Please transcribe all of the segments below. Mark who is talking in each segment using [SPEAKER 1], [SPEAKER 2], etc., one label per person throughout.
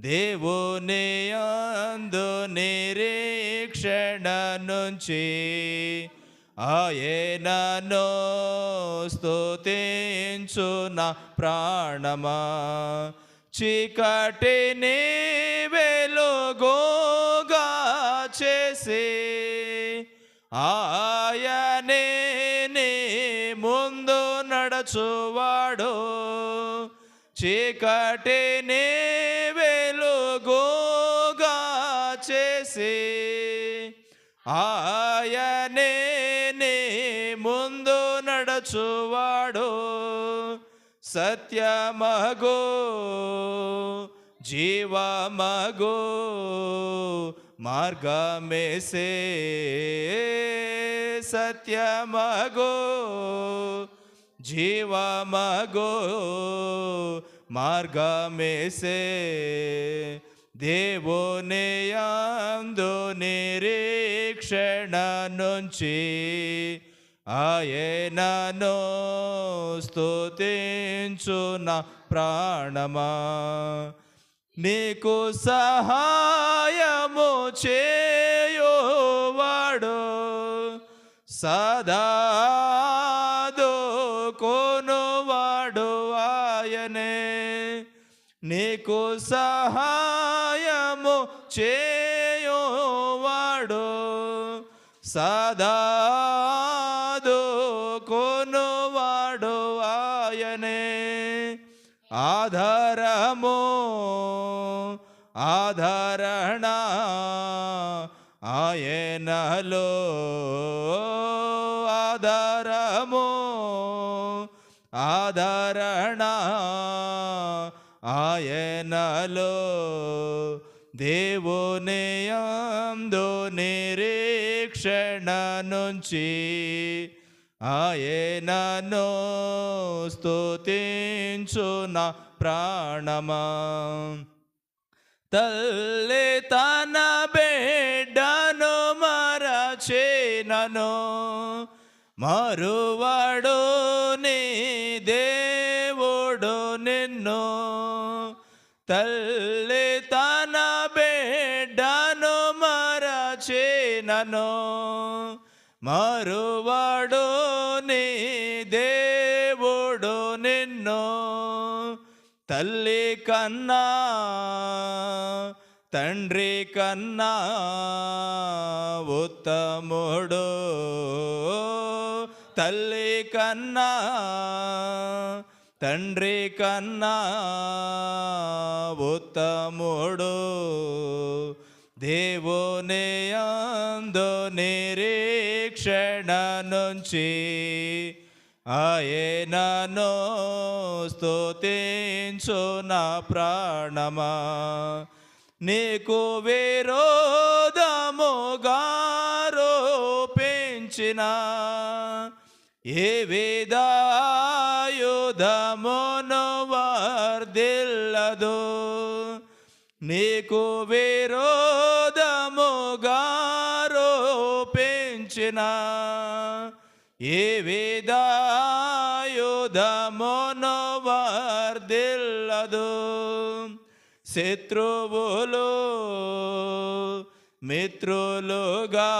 [SPEAKER 1] దేవుని అందు నిరీక్షణ నుంచి ఆయనను స్తుతించు నా ప్రాణమా చీకటిని వెలుగోగా చేసి ఆయనే ముందు నడచువాడు. చీకటిని చేసి ఆయనే ముందు నడచువాడు సత్యమగో జీవమగో మార్గమేసే. సత్యమగో జీవమగో మార్గమేసే. దేవుని నిరీక్షణ నుంచి ఆయనను స్తుతించున ప్రాణమా. నీకు సహాయము చేయువాడు సదా కొనువాడు ఆయనే. నీకు సహాయము చే సదాదు కొనువాడు ఆయనే ఆధారము ఆధారణ ఆయనలో ఆధారము ఆధారణ ఆయనలో దేవుని యందు నిరీక్షణ నుంచి ఆయనను స్తుతించు నా ప్రాణమా. తల్లి తన బిడ్డను మరచేనను మరువడు నీ దేవుడు నిన్ను. తల్లి మరచేనను మరువాడు నీ దేవుడు నిన్ను? తల్లి కన్నా తండ్రి కన్నా ఉత్తముడు. తల్లి కన్నా తండ్రి కన్నా ఉత్తముడు. దేవుని నిరీక్షణ నుంచి ఆయనను స్తుతించు నా ప్రాణమా. నీకు విరోధముగారో పెంచిన ఏ విధాయుధమును వర్దిల్లదు నీకు విరోధముగా పెంచిన ఏ విధాయుధమును శత్రువులు మిత్రులుగా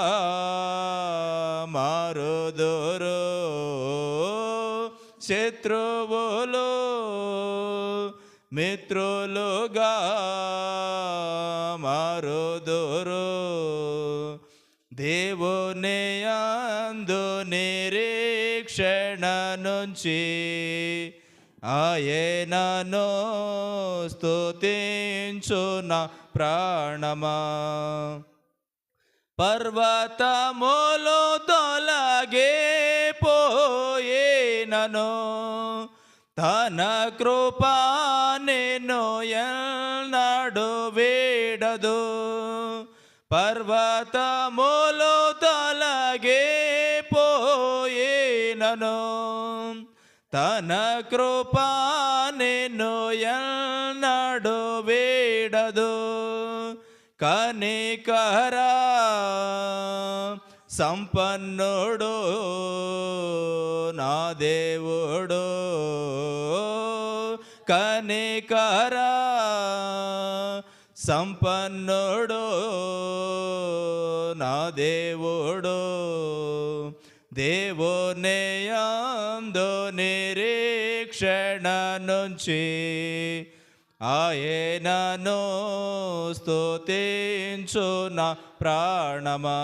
[SPEAKER 1] మారుదురు. శత్రువులు మిత్రులుగా మారుదురు. దేవుని అందు నిరీక్షణ నుంచి ఆయనను స్తుతించున ప్రాణమా. పర్వతములు తొలగే పోయేనను తన కృపా నేను ఎన్నడు వేడదు. పర్వతములు తొలగే పోయేనను తన కృపా నేను ఎన్నడు వేడదు. కనికరా సంపన్నుడు నా దేవుడు. కనికరా సంపన్నుడు నా దేవుడు దేవునేయందు నిరీక్షణ నుంచి ఆయనను స్తుతించు నా ప్రాణమా.